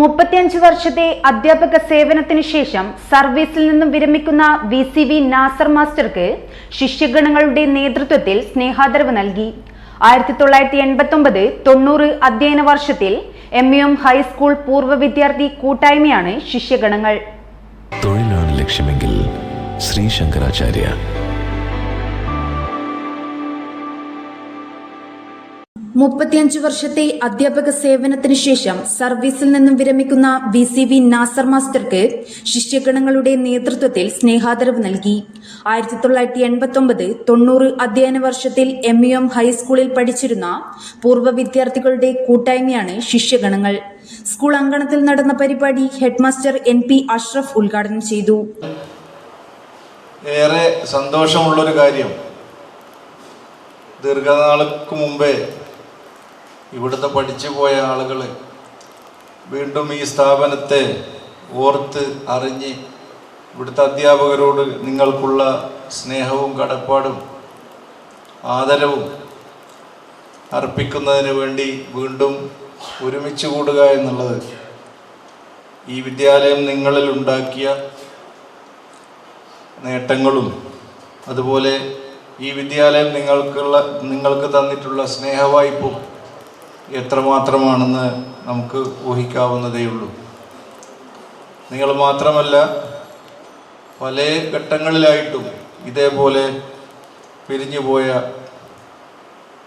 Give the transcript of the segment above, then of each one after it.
മുപ്പത്തിയഞ്ച് വർഷത്തെ അധ്യാപക സേവനത്തിന് ശേഷം സർവീസിൽ നിന്നും വിരമിക്കുന്ന വി സി വി നാസർ മാസ്റ്റർക്ക് ശിഷ്യഗണങ്ങളുടെ നേതൃത്വത്തിൽ സ്നേഹാദരവ് നൽകി. ആയിരത്തി തൊള്ളായിരത്തി എൺപത്തി ഒമ്പത് തൊണ്ണൂറ് അധ്യയന വർഷത്തിൽ എം യു എം ഹൈസ്കൂൾ പൂർവ വിദ്യാർത്ഥി കൂട്ടായ്മയാണ് ശിഷ്യഗണങ്ങൾ. തൊഴിലാണ് ലക്ഷ്യമെങ്കിൽ ശ്രീ ശങ്കരാചാര്യ മുപ്പത്തിയഞ്ച് വർഷത്തെ അധ്യാപക സേവനത്തിന് ശേഷം സർവീസിൽ നിന്നും വിരമിക്കുന്ന വി സി വി നാസർ മാസ്റ്റർക്ക് ശിഷ്യഗണങ്ങളുടെ നേതൃത്വത്തിൽ സ്നേഹാദരവ് നൽകി. ആയിരത്തി തൊള്ളായിരത്തി എൺപത്തി ഒമ്പത് തൊണ്ണൂറ് അധ്യയന വർഷത്തിൽ എം യു എം ഹൈസ്കൂളിൽ പഠിച്ചിരുന്ന പൂർവ വിദ്യാർത്ഥികളുടെ കൂട്ടായ്മയാണ് ശിഷ്യഗണങ്ങൾ. സ്കൂൾ അങ്കണത്തിൽ നടന്ന പരിപാടി ഹെഡ്മാസ്റ്റർ എൻ പി അഷ്റഫ് ഉദ്ഘാടനം ചെയ്തു. ഏറെ സന്തോഷമുള്ളൊരു കാര്യം. ദീർഘനാൾക്ക് മുമ്പേ ഇവിടുന്ന് പഠിച്ചു പോയ ആളുകൾ വീണ്ടും ഈ സ്ഥാപനത്തെ ഓർത്ത് അറിഞ്ഞ് ഇവിടുത്തെ അധ്യാപകരോട് നിങ്ങൾക്കുള്ള സ്നേഹവും കടപ്പാടും ആദരവും അർപ്പിക്കുന്നതിന് വേണ്ടി വീണ്ടും ഒരുമിച്ച് കൂടുക എന്നുള്ളത് ഈ വിദ്യാലയം നിങ്ങളിൽ ഉണ്ടാക്കിയ നേട്ടങ്ങളും അതുപോലെ ഈ വിദ്യാലയം നിങ്ങൾക്കുള്ള നിങ്ങൾക്ക് തന്നിട്ടുള്ള സ്നേഹവായ്പും എത്രമാത്രമാണെന്ന് നമുക്ക് ഊഹിക്കാവുന്നതേ ഉള്ളൂ. നിങ്ങൾ മാത്രമല്ല പല ഘട്ടങ്ങളിലായിട്ടും ഇതേപോലെ പിരിഞ്ഞുപോയ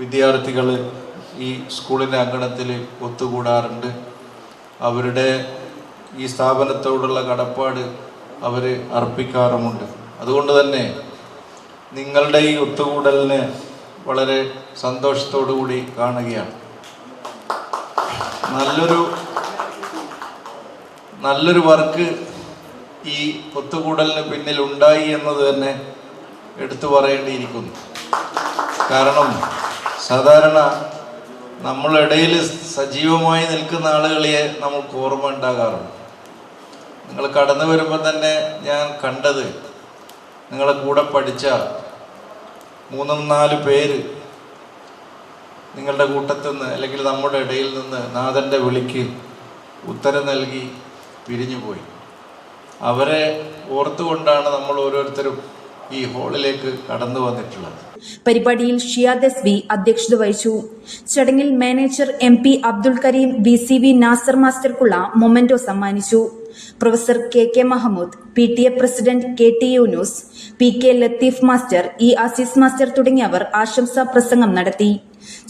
വിദ്യാർത്ഥികൾ ഈ സ്കൂളിന്റെ അങ്കണത്തിൽ ഒത്തുകൂടാറുണ്ട്. അവരുടെ ഈ സ്ഥാപനത്തോടുള്ള കടപ്പാട് അവർ അർപ്പിക്കാറുമുണ്ട്. അതുകൊണ്ട് തന്നെ നിങ്ങളുടെ ഈ ഒത്തുകൂടലിന് വളരെ സന്തോഷത്തോടു കൂടി കാണുകയാണ്. നല്ലൊരു നല്ലൊരു വർക്ക് ഈ ഒത്തുകൂടലിന് പിന്നിൽ ഉണ്ടായി എന്നത് തന്നെ എടുത്തു പറയേണ്ടിയിരിക്കുന്നു. കാരണം സാധാരണ നമ്മളിടയിൽ സജീവമായി നിൽക്കുന്ന ആളുകളെ നമുക്ക് ഓർമ്മ ഉണ്ടാകാറുണ്ട്. നിങ്ങൾ കടന്നു വരുമ്പോൾ തന്നെ ഞാൻ കണ്ടത് നിങ്ങളെ കൂടെ പഠിച്ച മൂന്നും നാല് പേര് നിങ്ങളുടെ കൂട്ടത്തിൽ നിന്ന് അല്ലെങ്കിൽ നമ്മുടെ ഇടയിൽ നിന്ന് നാഥന്റെ വിളിക്ക് ഉത്തരം നൽകി പിരിഞ്ഞുപോയി. അവരെ ഓർത്തുകൊണ്ടാണ് നമ്മൾ ഓരോരുത്തരും ഈ ഹോളിലേക്ക് കടന്നു വന്നിട്ടുള്ളത്. പരിപാടിയിൽ ഷിയാദസ് വി അധ്യക്ഷത വഹിച്ചു. ചടങ്ങിൽ manager M P Abdul Kareem V C V Nasar മാസ്റ്റർക്കുള്ള memento സമ്മാനിച്ചു. Professor K K Mahmood P T A president K T Yunus P K Latheef master E Aziz master തുടങ്ങിയവർ ആശംസാ പ്രസംഗം നടത്തി.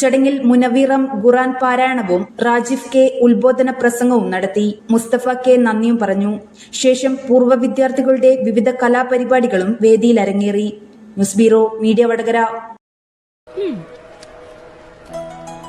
ചടങ്ങിൽ മുനവീറം ഖുറാൻ പാരായണവും രാജീവ് കെ ഉത്ബോധന പ്രസംഗവും നടത്തി. മുസ്തഫ കെ നന്ദിയും പറഞ്ഞു. ശേഷം പൂർവ വിദ്യാർത്ഥികളുടെ വിവിധ കലാപരിപാടികളും വേദിയിൽ അരങ്ങേറി ന്യൂസ് ബ്യൂറോ മീഡിയ വടകര.